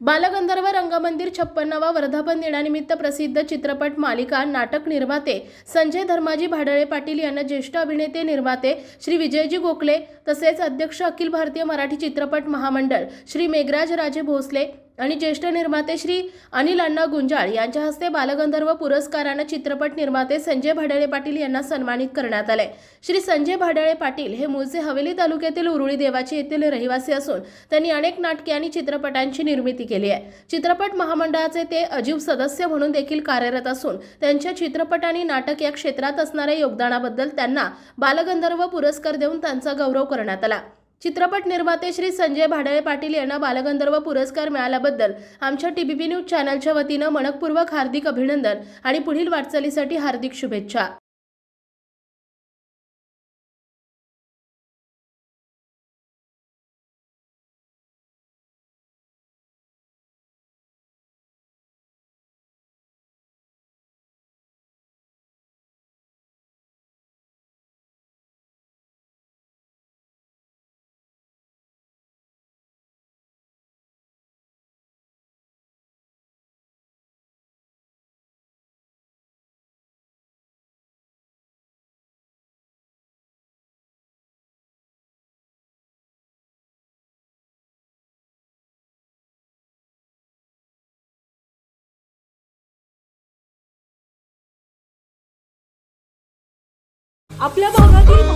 बालगंधर्व रंगमंदिर छप्पन्नावा वर्धापन दिनानिमित्त प्रसिद्ध चित्रपट मालिका नाटक निर्माते संजय धर्माजी भाडळे पाटील यांना ज्येष्ठ अभिनेते निर्माते श्री विजयजी गोखले तसेच अध्यक्ष अखिल भारतीय मराठी चित्रपट महामंडळ श्री मेघराज राजे भोसले आणि ज्येष्ठ निर्माते श्री अनिल अण्णा गुंजाळ यांच्या हस्ते बालगंधर्व पुरस्कारानं चित्रपट निर्माते संजय भाडळे पाटील यांना सन्मानित करण्यात आले श्री संजय भाडळे पाटील हे मूळचे हवेली तालुक्यातील उरुळी देवाचे येथील रहिवासी असून त्यांनी अनेक नाटके आणि चित्रपटांची निर्मिती केली आहे. चित्रपट महामंडळाचे ते अजीव सदस्य म्हणून देखील कार्यरत असून त्यांच्या चित्रपट आणि नाटक या क्षेत्रात असणाऱ्या योगदानाबद्दल त्यांना बालगंधर्व पुरस्कार देऊन त्यांचा गौरव करण्यात आला. चित्रपट निर्माते श्री संजय भाडळे पाटील यांना बालगंधर्व पुरस्कार मिळाल्याबद्दल आमच्या टीबीपी न्यूज चॅनलच्या वतीनं मनपूर्वक हार्दिक अभिनंदन आणि पुढील वाटचालीसाठी हार्दिक शुभेच्छा. आपल्या भागातील